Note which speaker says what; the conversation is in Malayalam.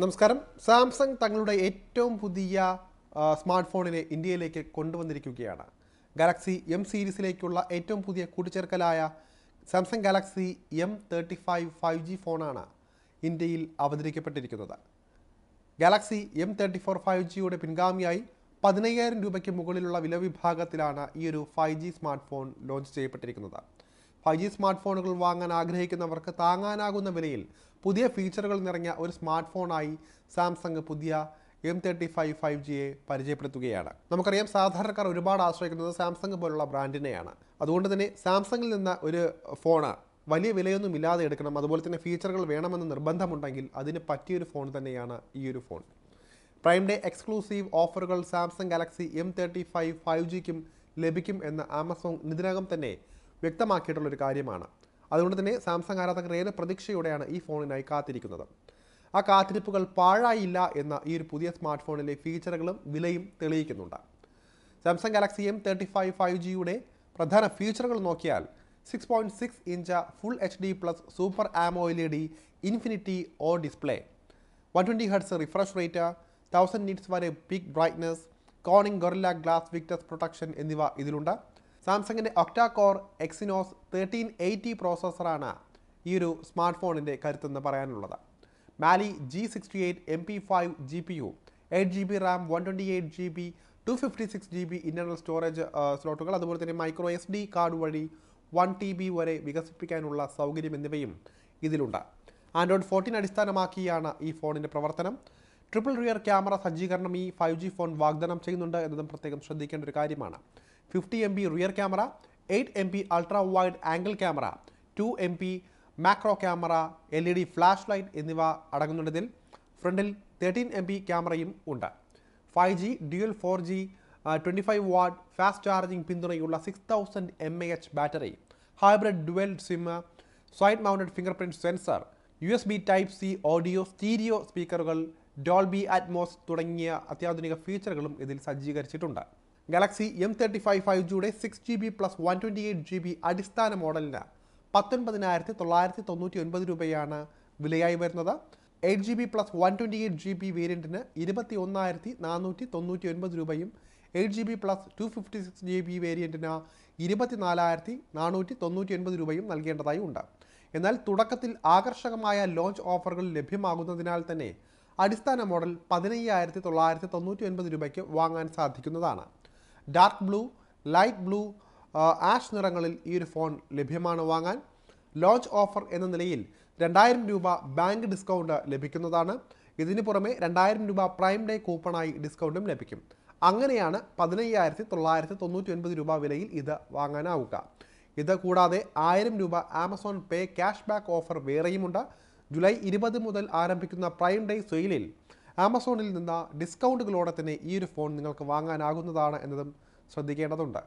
Speaker 1: നമസ്കാരം. സാംസങ് തങ്ങളുടെ ഏറ്റവും പുതിയ സ്മാർട്ട് ഫോണിനെ ഇന്ത്യയിലേക്ക് കൊണ്ടുവന്നിരിക്കുകയാണ്. ഗാലക്സി എം സീരീസിലേക്കുള്ള ഏറ്റവും പുതിയ കൂട്ടിച്ചേർക്കലായ Samsung Galaxy M thirty five five G ഫോണാണ് ഇന്ത്യയിൽ അവതരിക്കപ്പെട്ടിരിക്കുന്നത് Galaxy M thirty four five ജിയുടെ പിൻഗാമിയായി പതിനയ്യായിരം രൂപയ്ക്ക് മുകളിലുള്ള വില വിഭാഗത്തിലാണ് ഈ ഒരു five G smart phone launch ചെയ്യപ്പെട്ടിരിക്കുന്നത്. ഫൈവ് ജി സ്മാർട്ട് ഫോണുകൾ വാങ്ങാൻ ആഗ്രഹിക്കുന്നവർക്ക് താങ്ങാനാകുന്ന വിലയിൽ പുതിയ ഫീച്ചറുകൾ നിറഞ്ഞ ഒരു സ്മാർട്ട് ഫോണായി സാംസങ് പുതിയ എം തേർട്ടി ഫൈവ് ഫൈവ് ജിയെ പരിചയപ്പെടുത്തുകയാണ്. നമുക്കറിയാം സാധാരണക്കാർ ഒരുപാട് ആശ്രയിക്കുന്നത് സാംസങ് പോലുള്ള ബ്രാൻഡിനെയാണ്. അതുകൊണ്ട് തന്നെ സാംസങ്ങിൽ നിന്ന് ഒരു ഫോണ് വലിയ വിലയൊന്നും ഇല്ലാതെ എടുക്കണം. അതുപോലെ തന്നെ ഫീച്ചറുകൾ വേണമെന്ന് നിർബന്ധമുണ്ടെങ്കിൽ അതിന് പറ്റിയൊരു ഫോൺ തന്നെയാണ് ഈ ഒരു ഫോൺ. പ്രൈം ഡേ എക്സ്ക്ലൂസീവ് ഓഫറുകൾ Samsung Galaxy M thirty five five ജിക്കും ലഭിക്കും എന്ന് ആമസോൺ ഇതിനകം തന്നെ വ്യക്തമാക്കിയിട്ടുള്ളൊരു കാര്യമാണ്. അതുകൊണ്ട് തന്നെ സാംസങ് ആരാധകർ ഏറെ പ്രതീക്ഷയോടെയാണ് ഈ ഫോണിനായി കാത്തിരിക്കുന്നത്. ആ കാത്തിരിപ്പുകൾ പാഴായില്ല എന്ന ഈ ഒരു പുതിയ സ്മാർട്ട് ഫോണിലെ ഫീച്ചറുകളും വിലയും തെളിയിക്കുന്നുണ്ട്. Samsung Galaxy M thirty five five ജിയുടെ പ്രധാന ഫീച്ചറുകൾ നോക്കിയാൽ six point six inch full H D plus super AMOLED infinity O display one twenty hertz refresh rate thousand nits വരെ peak brightness Corning Gorilla Glass Victus protection എന്നിവ ഇതിലുണ്ട്. സാംസങ്ങിന്റെ octa core Exynos thirteen eighty പ്രോസസ്സറാണ് ഈ ഒരു സ്മാർട്ട് ഫോണിന്റെ കരുത്തെന്ന് പറയാനുള്ളത്. Mali G sixty eight M P five G P U eight G B RAM one twenty eight G B two fifty six G B internal storage സ്ലോട്ടുകൾ അതുപോലെ തന്നെ മൈക്രോ എസ് ഡി കാർഡ് വഴി വൺ ടി ബി വരെ വികസിപ്പിക്കാനുള്ള സൗകര്യം എന്നിവയും ഇതിലുണ്ട്. ആൻഡ്രോയിഡ് ഫോർട്ടീൻ അടിസ്ഥാനമാക്കിയാണ് ഈ ഫോണിന്റെ പ്രവർത്തനം. ട്രിപ്പിൾ റിയർ ക്യാമറ സജ്ജീകരണം ഈ ഫൈവ് ജി ഫോൺ വാഗ്ദാനം ചെയ്യുന്നുണ്ട് എന്നതും പ്രത്യേകം ശ്രദ്ധിക്കേണ്ട ഒരു കാര്യമാണ്. Fifty M B rear camera eight M B ultra wide angle camera two M B macro camera L E D flash light എന്നിവ അടങ്ങുന്നതിൽ ഫ്രണ്ടിൽ തേർട്ടീൻ എം ബി ക്യാമറയും ഉണ്ട്. Five G dual four G twenty five watt fast charging പിന്തുണയുള്ള six thousand M A H battery hybrid dual SIM side mounted finger print sensor U S B type C audio stereo സ്പീക്കറുകൾ Dolby Atmos തുടങ്ങിയ അത്യാധുനിക ഫീച്ചറുകളും ഇതിൽ സജ്ജീകരിച്ചിട്ടുണ്ട്. Galaxy M thirty five five ജിയുടെ six G B plus one twenty eight G B അടിസ്ഥാന മോഡലിന് പത്തൊൻപതിനായിരത്തി തൊള്ളായിരത്തി തൊണ്ണൂറ്റി ഒൻപത് രൂപയാണ് വിലയായി വരുന്നത്. Eight G B plus one twenty eight G B വേരിയന്റിന് ഇരുപത്തി ഒന്നായിരത്തി നാനൂറ്റി തൊണ്ണൂറ്റി ഒൻപത് രൂപയും eight G B plus two fifty six G B വേരിയന്റിന് ഇരുപത്തി നാലായിരത്തി നാനൂറ്റി തൊണ്ണൂറ്റി ഒൻപത് രൂപയും നൽകേണ്ടതായി ഉണ്ട്. എന്നാൽ തുടക്കത്തിൽ ആകർഷകമായ ലോഞ്ച് ഓഫറുകൾ ലഭ്യമാകുന്നതിനാൽ തന്നെ അടിസ്ഥാന മോഡൽ പതിനയ്യായിരത്തി തൊള്ളായിരത്തി തൊണ്ണൂറ്റി ഒൻപത് രൂപയ്ക്ക് വാങ്ങാൻ സാധിക്കുന്നതാണ്. Dark blue light blue ash നിറങ്ങളിൽ ഈ ഒരു ഫോൺ ലഭ്യമാണ് വാങ്ങാൻ. ലോഞ്ച് ഓഫർ എന്ന നിലയിൽ രണ്ടായിരം രൂപ ബാങ്ക് ഡിസ്കൗണ്ട് ലഭിക്കുന്നതാണ്. ഇതിനു പുറമെ രണ്ടായിരം രൂപ പ്രൈം ഡേ കൂപ്പണായി ഡിസ്കൗണ്ടും ലഭിക്കും. അങ്ങനെയാണ് പതിനയ്യായിരത്തി തൊള്ളായിരത്തി തൊണ്ണൂറ്റി ഒൻപത് രൂപ വിലയിൽ ഇത് വാങ്ങാനാവുക. ഇത് കൂടാതെ ആയിരം രൂപ Amazon pay cash back offer വേറെയുമുണ്ട്. July ഇരുപത് മുതൽ ആരംഭിക്കുന്ന പ്രൈം ഡേ സെയിലിൽ ആമസോണിൽ നിന്ന് ഡിസ്കൗണ്ടുകളോടെ തന്നെ ഈ ഒരു ഫോൺ നിങ്ങൾക്ക് വാങ്ങാനാകുന്നതാണ് എന്നതും ശ്രദ്ധിക്കേണ്ടതുണ്ട്.